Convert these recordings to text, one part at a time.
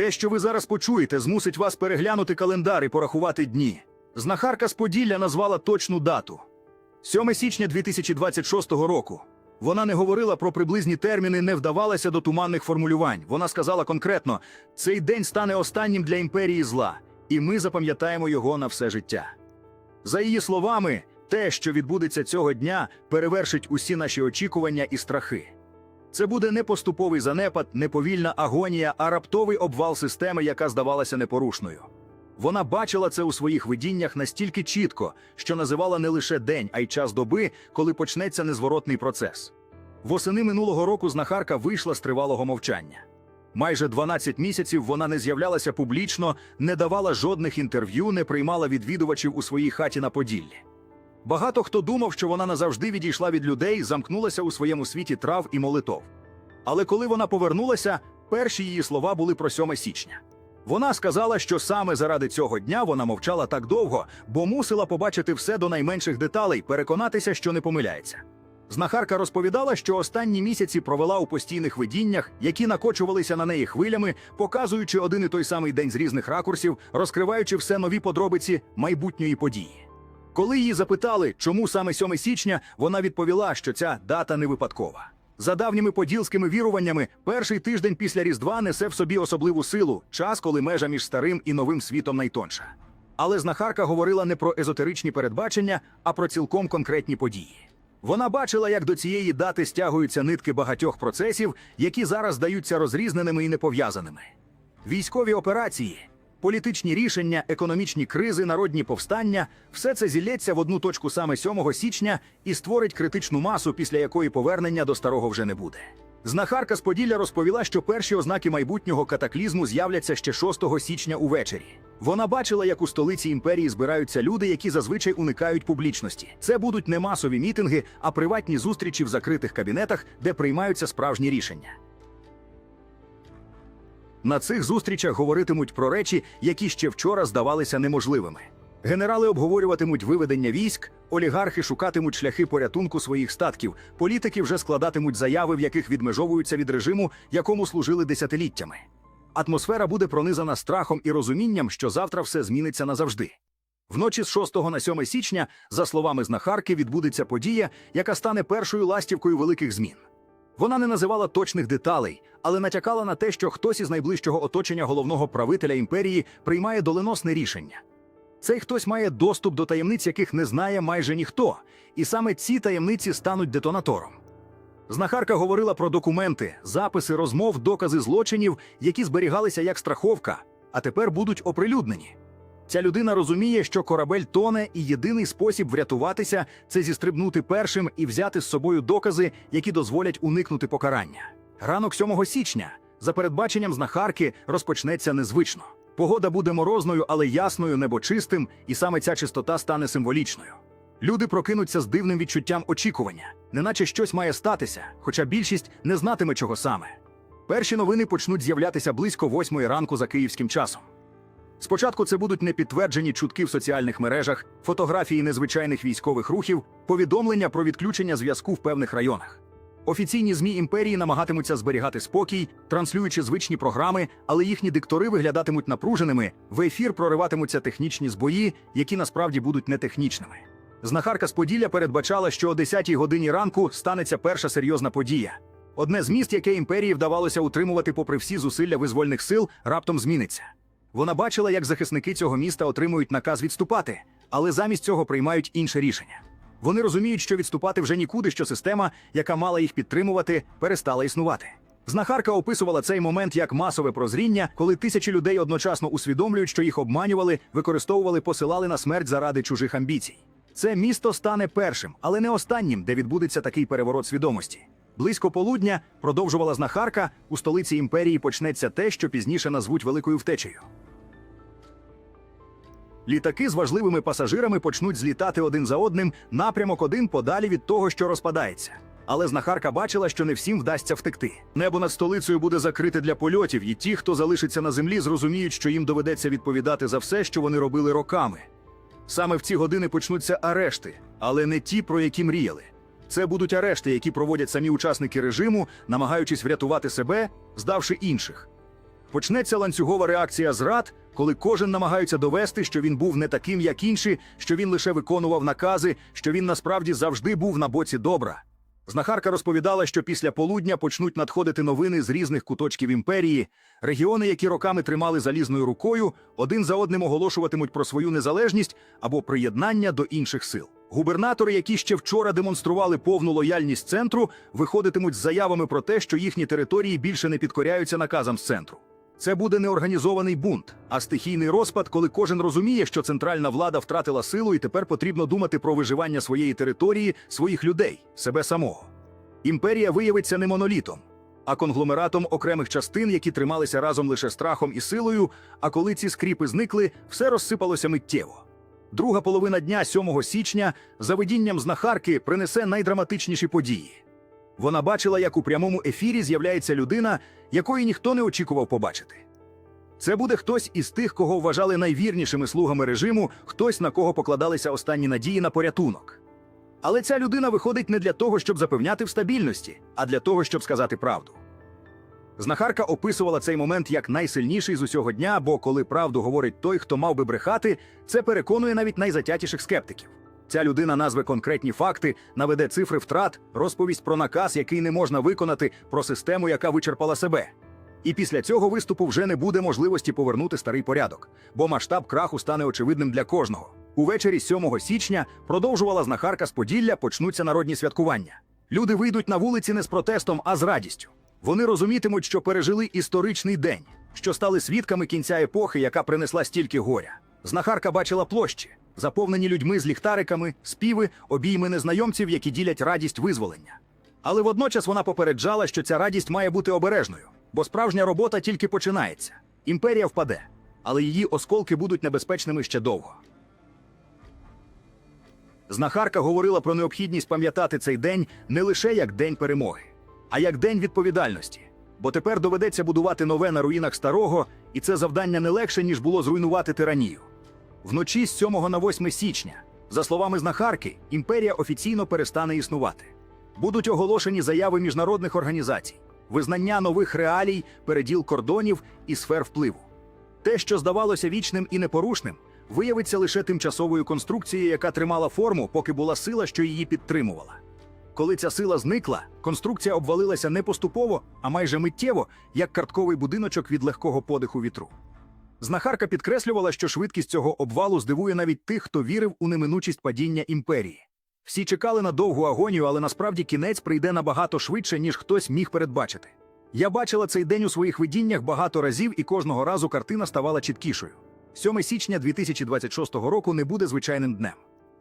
Те, що ви зараз почуєте, змусить вас переглянути календар і порахувати дні. Знахарка з Поділля назвала точну дату 7 січня 2026 року. Вона не говорила про приблизні терміни, не вдавалася до туманних формулювань. Вона сказала конкретно: цей день стане останнім для імперії зла, і ми запам'ятаємо його на все життя. За її словами, те, що відбудеться цього дня, перевершить усі наші очікування і страхи. Це буде не поступовий занепад, не повільна агонія, а раптовий обвал системи, яка здавалася непорушною. Вона бачила це у своїх видіннях настільки чітко, що називала не лише день, а й час доби, коли почнеться незворотний процес. Восени минулого року знахарка вийшла з тривалого мовчання. Майже 12 місяців вона не з'являлася публічно, не давала жодних інтерв'ю, не приймала відвідувачів у своїй хаті на Поділлі. Багато хто думав, що вона назавжди відійшла від людей, замкнулася у своєму світі трав і молитов. Але коли вона повернулася, перші її слова були про 7 січня. Вона сказала, що саме заради цього дня вона мовчала так довго, бо мусила побачити все до найменших деталей, переконатися, що не помиляється. Знахарка розповідала, що останні місяці провела у постійних видіннях, які накочувалися на неї хвилями, показуючи один і той самий день з різних ракурсів, розкриваючи все нові подробиці майбутньої події. Коли її запитали, чому саме 7 січня, вона відповіла, що ця дата не випадкова. За давніми поділськими віруваннями, перший тиждень після Різдва несе в собі особливу силу, час, коли межа між старим і новим світом найтонша. Але знахарка говорила не про езотеричні передбачення, а про цілком конкретні події. Вона бачила, як до цієї дати стягуються нитки багатьох процесів, які зараз здаються розрізненими і непов'язаними. Військові операції, політичні рішення, економічні кризи, народні повстання все це зілється в одну точку саме 7 січня і створить критичну масу, після якої повернення до старого вже не буде. Знахарка з Поділля розповіла, що перші ознаки майбутнього катаклізму з'являться ще 6 січня увечері. Вона бачила, як у столиці імперії збираються люди, які зазвичай уникають публічності. Це будуть не масові мітинги, а приватні зустрічі в закритих кабінетах, де приймаються справжні рішення. На цих зустрічах говоритимуть про речі, які ще вчора здавалися неможливими. Генерали обговорюватимуть виведення військ, олігархи шукатимуть шляхи порятунку своїх статків, політики вже складатимуть заяви, в яких відмежовуються від режиму, якому служили десятиліттями. Атмосфера буде пронизана страхом і розумінням, що завтра все зміниться назавжди. Вночі з 6 на 7 січня, за словами знахарки, відбудеться подія, яка стане першою ластівкою великих змін. Вона не називала точних деталей, але натякала на те, що хтось із найближчого оточення головного правителя імперії приймає доленосне рішення. Цей хтось має доступ до таємниць, яких не знає майже ніхто, і саме ці таємниці стануть детонатором. Знахарка говорила про документи, записи розмов, докази злочинів, які зберігалися як страховка, а тепер будуть оприлюднені. Ця людина розуміє, що корабель тоне, і єдиний спосіб врятуватися це зістрибнути першим і взяти з собою докази, які дозволять уникнути покарання. Ранок 7 січня, за передбаченням знахарки, розпочнеться незвично. Погода буде морозною, але ясною, небо чистим, і саме ця чистота стане символічною. Люди прокинуться з дивним відчуттям очікування, неначе щось має статися, хоча більшість не знатиме чого саме. Перші новини почнуть з'являтися близько восьмої ранку за київським часом. Спочатку це будуть непідтверджені чутки в соціальних мережах, фотографії незвичайних військових рухів, повідомлення про відключення зв'язку в певних районах. Офіційні ЗМІ імперії намагатимуться зберігати спокій, транслюючи звичні програми, але їхні диктори виглядатимуть напруженими, в ефір прориватимуться технічні збої, які насправді будуть нетехнічними. Знахарка з Поділля передбачала, що о 10-й годині ранку станеться перша серйозна подія. Одне з міст, яке імперії вдавалося утримувати попри всі зусилля визвольних сил, раптом зміниться. Вона бачила, як захисники цього міста отримують наказ відступати, але замість цього приймають інше рішення. Вони розуміють, що відступати вже нікуди, що система, яка мала їх підтримувати, перестала існувати. Знахарка описувала цей момент як масове прозріння, коли тисячі людей одночасно усвідомлюють, що їх обманювали, використовували, посилали на смерть заради чужих амбіцій. Це місто стане першим, але не останнім, де відбудеться такий переворот свідомості. Близько полудня продовжувала знахарка, у столиці імперії почнеться те, що пізніше назвуть великою втечею. Літаки з важливими пасажирами почнуть злітати один за одним, напрямок один подалі від того, що розпадається. Але знахарка бачила, що не всім вдасться втекти. Небо над столицею буде закрите для польотів, і ті, хто залишиться на землі, зрозуміють, що їм доведеться відповідати за все, що вони робили роками. Саме в ці години почнуться арешти, але не ті, про які мріяли. Це будуть арешти, які проводять самі учасники режиму, намагаючись врятувати себе, здавши інших. Почнеться ланцюгова реакція зрад, коли кожен намагається довести, що він був не таким, як інші, що він лише виконував накази, що він насправді завжди був на боці добра. Знахарка розповідала, що після полудня почнуть надходити новини з різних куточків імперії. Регіони, які роками тримали залізною рукою, один за одним оголошуватимуть про свою незалежність або приєднання до інших сил. Губернатори, які ще вчора демонстрували повну лояльність центру, виходитимуть з заявами про те, що їхні території більше не підкоряються наказам з центру. Це буде не організований бунт, а стихійний розпад, коли кожен розуміє, що центральна влада втратила силу і тепер потрібно думати про виживання своєї території, своїх людей, себе самого. Імперія виявиться не монолітом, а конгломератом окремих частин, які трималися разом лише страхом і силою. А коли ці скріпи зникли, все розсипалося миттєво. Друга половина дня 7 січня за видінням знахарки принесе найдраматичніші події. Вона бачила, як у прямому ефірі з'являється людина, якої ніхто не очікував побачити. Це буде хтось із тих, кого вважали найвірнішими слугами режиму, хтось, на кого покладалися останні надії на порятунок. Але ця людина виходить не для того, щоб запевняти в стабільності, а для того, щоб сказати правду. Знахарка описувала цей момент як найсильніший з усього дня, бо коли правду говорить той, хто мав би брехати, це переконує навіть найзатятіших скептиків. Ця людина назве конкретні факти, наведе цифри втрат, розповість про наказ, який не можна виконати, про систему, яка вичерпала себе. І після цього виступу вже не буде можливості повернути старий порядок, бо масштаб краху стане очевидним для кожного. Увечері 7 січня продовжувала знахарка з Поділля, почнуться народні святкування. Люди вийдуть на вулиці не з протестом, а з радістю. Вони розумітимуть, що пережили історичний день, що стали свідками кінця епохи, яка принесла стільки горя. Знахарка бачила площі, заповнені людьми з ліхтариками, співи, обійми незнайомців, які ділять радість визволення. Але водночас вона попереджала, що ця радість має бути обережною, бо справжня робота тільки починається. Імперія впаде, але її осколки будуть небезпечними ще довго. Знахарка говорила про необхідність пам'ятати цей день не лише як день перемоги, а як день відповідальності. Бо тепер доведеться будувати нове на руїнах старого, і це завдання не легше, ніж було зруйнувати тиранію. Вночі з 7 на 8 січня, за словами знахарки, імперія офіційно перестане існувати. Будуть оголошені заяви міжнародних організацій, визнання нових реалій, переділ кордонів і сфер впливу. Те, що здавалося вічним і непорушним, виявиться лише тимчасовою конструкцією, яка тримала форму, поки була сила, що її підтримувала. Коли ця сила зникла, конструкція обвалилася не поступово, а майже миттєво, як картковий будиночок від легкого подиху вітру. Знахарка підкреслювала, що швидкість цього обвалу здивує навіть тих, хто вірив у неминучість падіння імперії. Всі чекали на довгу агонію, але насправді кінець прийде набагато швидше, ніж хтось міг передбачити. Я бачила цей день у своїх видіннях багато разів, і кожного разу картина ставала чіткішою. 7 січня 2026 року не буде звичайним днем.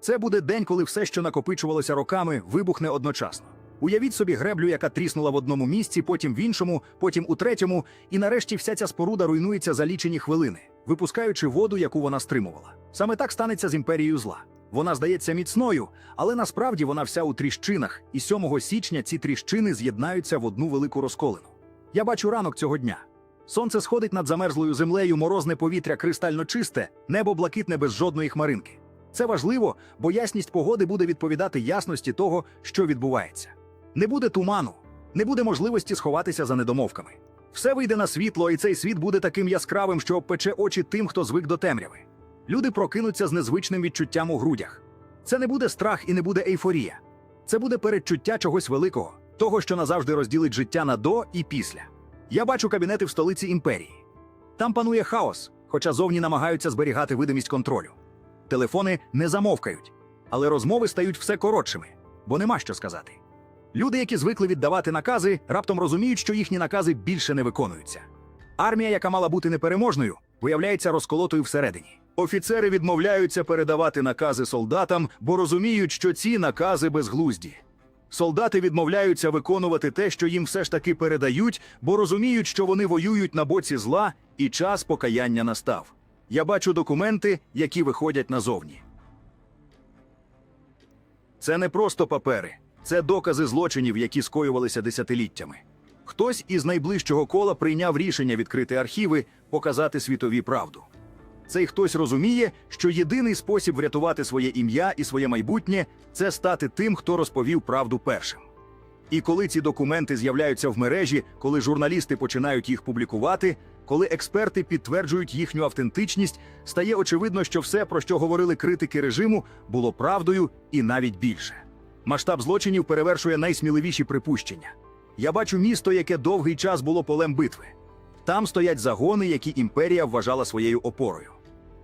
Це буде день, коли все, що накопичувалося роками, вибухне одночасно. Уявіть собі греблю, яка тріснула в одному місці, потім в іншому, потім у третьому, і нарешті вся ця споруда руйнується за лічені хвилини, випускаючи воду, яку вона стримувала. Саме так станеться з імперією зла. Вона здається міцною, але насправді вона вся у тріщинах, і 7 січня ці тріщини з'єднаються в одну велику розколину. Я бачу ранок цього дня. Сонце сходить над замерзлою землею, морозне повітря кристально чисте, небо блакитне без жодної хмаринки. Це важливо, бо ясність погоди буде відповідати ясності того, що відбувається. Не буде туману, не буде можливості сховатися за недомовками. Все вийде на світло, і цей світ буде таким яскравим, що обпече очі тим, хто звик до темряви. Люди прокинуться з незвичним відчуттям у грудях. Це не буде страх і не буде ейфорія. Це буде передчуття чогось великого, того, що назавжди розділить життя на до і після. Я бачу кабінети в столиці імперії. Там панує хаос, хоча зовні намагаються зберігати видимість контролю. Телефони не замовкають, але розмови стають все коротшими, бо нема що сказати. Люди, які звикли віддавати накази, раптом розуміють, що їхні накази більше не виконуються. Армія, яка мала бути непереможною, виявляється розколотою всередині. Офіцери відмовляються передавати накази солдатам, бо розуміють, що ці накази безглузді. Солдати відмовляються виконувати те, що їм все ж таки передають, бо розуміють, що вони воюють на боці зла, і час покаяння настав. Я бачу документи, які виходять назовні. Це не просто папери, це докази злочинів, які скоювалися десятиліттями. Хтось із найближчого кола прийняв рішення відкрити архіви, показати світові правду. Цей хтось розуміє, що єдиний спосіб врятувати своє ім'я і своє майбутнє це стати тим, хто розповів правду першим. І коли ці документи з'являються в мережі, коли журналісти починають їх публікувати, коли експерти підтверджують їхню автентичність, стає очевидно, що все, про що говорили критики режиму, було правдою і навіть більше. Масштаб злочинів перевершує найсміливіші припущення. Я бачу місто, яке довгий час було полем битви. Там стоять загони, які імперія вважала своєю опорою.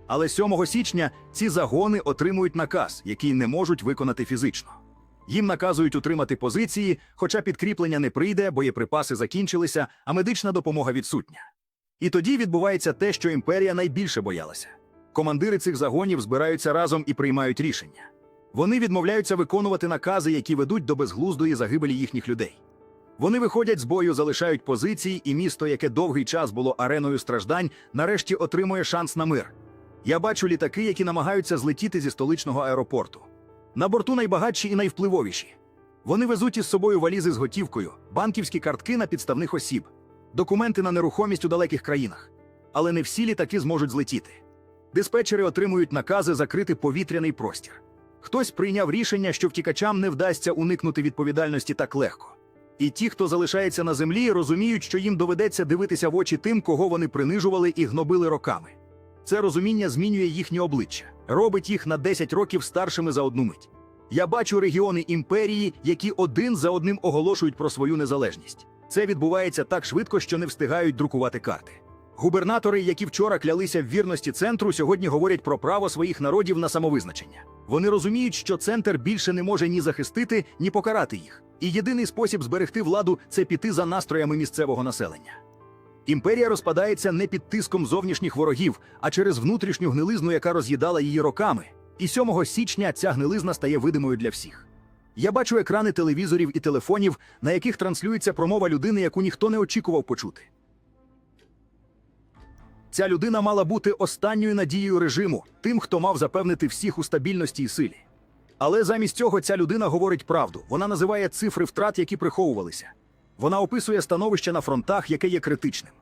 Але 7 січня ці загони отримують наказ, який не можуть виконати фізично. Їм наказують утримати позиції, хоча підкріплення не прийде, боєприпаси закінчилися, а медична допомога відсутня. І тоді відбувається те, що імперія найбільше боялася. Командири цих загонів збираються разом і приймають рішення. Вони відмовляються виконувати накази, які ведуть до безглуздої загибелі їхніх людей. Вони виходять з бою, залишають позиції, і місто, яке довгий час було ареною страждань, нарешті отримує шанс на мир. Я бачу літаки, які намагаються злетіти зі столичного аеропорту. На борту найбагатші і найвпливовіші. Вони везуть із собою валізи з готівкою, банківські картки на підставних осіб, документи на нерухомість у далеких країнах. Але не всі літаки зможуть злетіти. Диспетчери отримують накази закрити повітряний простір. Хтось прийняв рішення, що втікачам не вдасться уникнути відповідальності так легко. І ті, хто залишається на землі, розуміють, що їм доведеться дивитися в очі тим, кого вони принижували і гнобили роками. Це розуміння змінює їхнє обличчя, робить їх на 10 років старшими за одну мить. Я бачу регіони імперії, які один за одним оголошують про свою незалежність. Це відбувається так швидко, що не встигають друкувати карти. Губернатори, які вчора клялися в вірності центру, сьогодні говорять про право своїх народів на самовизначення. Вони розуміють, що центр більше не може ні захистити, ні покарати їх. І єдиний спосіб зберегти владу це піти за настроями місцевого населення. Імперія розпадається не під тиском зовнішніх ворогів, а через внутрішню гнилизну, яка роз'їдала її роками. І 7 січня ця гнилизна стає видимою для всіх. Я бачу екрани телевізорів і телефонів, на яких транслюється промова людини, яку ніхто не очікував почути. Ця людина мала бути останньою надією режиму, тим, хто мав запевнити всіх у стабільності і силі. Але замість цього ця людина говорить правду. Вона називає цифри втрат, які приховувалися. Вона описує становище на фронтах, яке є критичним.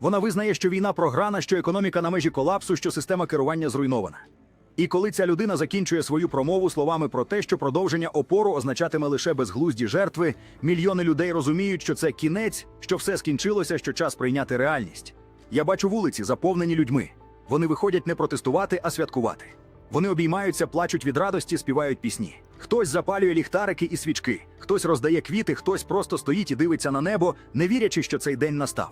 Вона визнає, що війна програна, що економіка на межі колапсу, що система керування зруйнована. І коли ця людина закінчує свою промову словами про те, що продовження опору означатиме лише безглузді жертви, мільйони людей розуміють, що це кінець, що все скінчилося, що час прийняти реальність. Я бачу вулиці, заповнені людьми. Вони виходять не протестувати, а святкувати. Вони обіймаються, плачуть від радості, співають пісні. Хтось запалює ліхтарики і свічки, хтось роздає квіти, хтось просто стоїть і дивиться на небо, не вірячи, що цей день настав.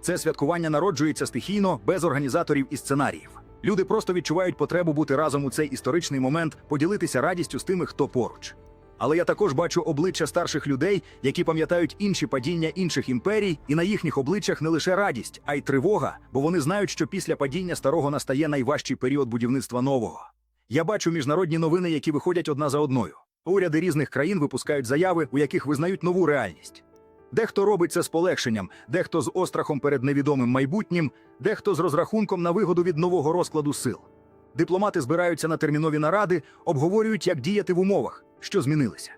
Це святкування народжується стихійно, без організаторів і сценаріїв. Люди просто відчувають потребу бути разом у цей історичний момент, поділитися радістю з тими, хто поруч. Але я також бачу обличчя старших людей, які пам'ятають інші падіння інших імперій, і на їхніх обличчях не лише радість, а й тривога, бо вони знають, що після падіння старого настає найважчий період будівництва нового. Я бачу міжнародні новини, які виходять одна за одною. Уряди різних країн випускають заяви, у яких визнають нову реальність. Дехто робить це з полегшенням, дехто з острахом перед невідомим майбутнім, дехто з розрахунком на вигоду від нового розкладу сил. Дипломати збираються на термінові наради, обговорюють, як діяти в умовах, що змінилися.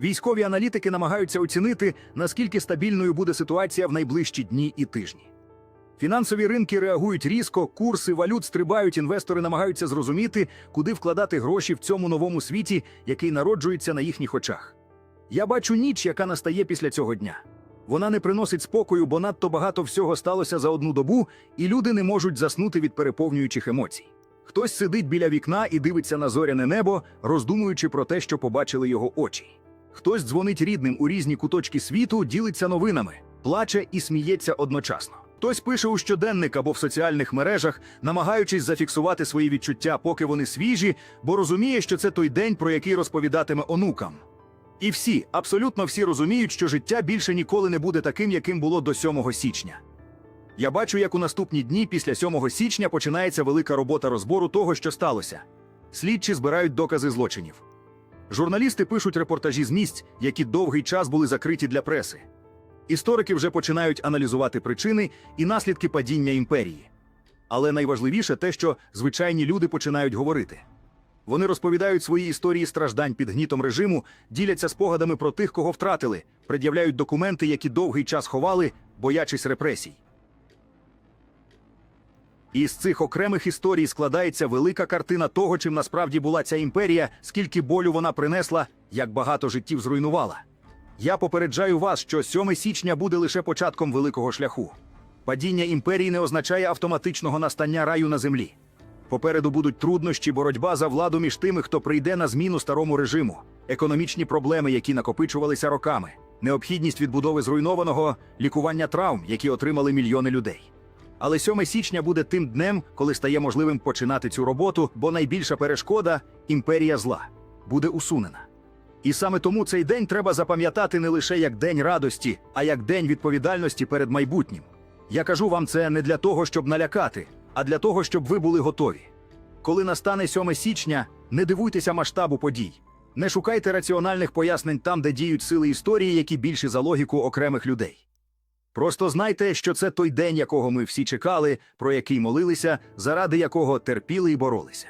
Військові аналітики намагаються оцінити, наскільки стабільною буде ситуація в найближчі дні і тижні. Фінансові ринки реагують різко, курси валют стрибають, інвестори намагаються зрозуміти, куди вкладати гроші в цьому новому світі, який народжується на їхніх очах. Я бачу ніч, яка настає після цього дня. Вона не приносить спокою, бо надто багато всього сталося за одну добу, і люди не можуть заснути від переповнюючих емоцій. Хтось сидить біля вікна і дивиться на зоряне небо, роздумуючи про те, що побачили його очі. Хтось дзвонить рідним у різні куточки світу, ділиться новинами, плаче і сміється одночасно. Хтось пише у щоденник або в соціальних мережах, намагаючись зафіксувати свої відчуття, поки вони свіжі, бо розуміє, що це той день, про який розповідатиме онукам. І всі, абсолютно всі розуміють, що життя більше ніколи не буде таким, яким було до 7 січня. Я бачу, як у наступні дні після 7 січня починається велика робота розбору того, що сталося. Слідчі збирають докази злочинів. Журналісти пишуть репортажі з місць, які довгий час були закриті для преси. Історики вже починають аналізувати причини і наслідки падіння імперії. Але найважливіше те, що звичайні люди починають говорити. Вони розповідають свої історії страждань під гнітом режиму, діляться спогадами про тих, кого втратили, пред'являють документи, які довгий час ховали, боячись репресій. Із цих окремих історій складається велика картина того, чим насправді була ця імперія, скільки болю вона принесла, як багато життів зруйнувала. Я попереджаю вас, що 7 січня буде лише початком великого шляху. Падіння імперії не означає автоматичного настання раю на землі. Попереду будуть труднощі, боротьба за владу між тими, хто прийде на зміну старому режиму, економічні проблеми, які накопичувалися роками, необхідність відбудови зруйнованого, лікування травм, які отримали мільйони людей. Але 7 січня буде тим днем, коли стає можливим починати цю роботу, бо найбільша перешкода імперія зла буде усунена. І саме тому цей день треба запам'ятати не лише як день радості, а як день відповідальності перед майбутнім. Я кажу вам це не для того, щоб налякати, а для того, щоб ви були готові. Коли настане 7 січня, не дивуйтеся масштабу подій. Не шукайте раціональних пояснень там, де діють сили історії, які більші за логіку окремих людей. Просто знайте, що це той день, якого ми всі чекали, про який молилися, заради якого терпіли і боролися.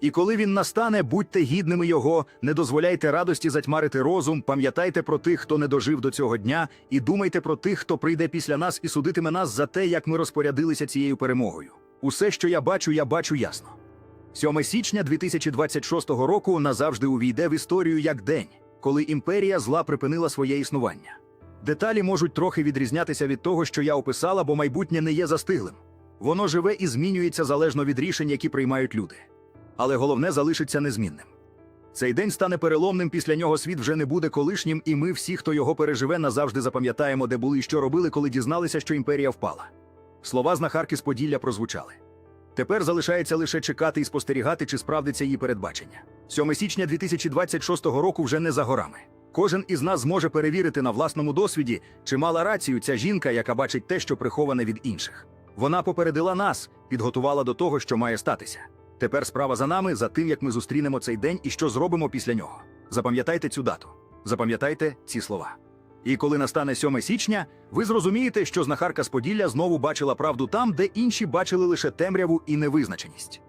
І коли він настане, будьте гідними його, не дозволяйте радості затьмарити розум, пам'ятайте про тих, хто не дожив до цього дня, і думайте про тих, хто прийде після нас і судитиме нас за те, як ми розпорядилися цією перемогою. Усе, що я бачу, я бачу ясно. 7 січня 2026 року назавжди увійде в історію як день, коли імперія зла припинила своє існування. Деталі можуть трохи відрізнятися від того, що я описала, бо майбутнє не є застиглим. Воно живе і змінюється залежно від рішень, які приймають люди. Але головне залишиться незмінним. Цей день стане переломним, після нього світ вже не буде колишнім, і ми всі, хто його переживе, назавжди запам'ятаємо, де були і що робили, коли дізналися, що імперія впала. Слова знахарки з Поділля прозвучали. Тепер залишається лише чекати і спостерігати, чи справдиться її передбачення. 7 січня 2026 року вже не за горами. Кожен із нас зможе перевірити на власному досвіді, чи мала рацію ця жінка, яка бачить те, що приховане від інших. Вона попередила нас, підготувала до того, що має статися. Тепер справа за нами, за тим, як ми зустрінемо цей день і що зробимо після нього. Запам'ятайте цю дату, запам'ятайте ці слова. І коли настане 7 січня, ви зрозумієте, що знахарка з Поділля знову бачила правду там, де інші бачили лише темряву і невизначеність.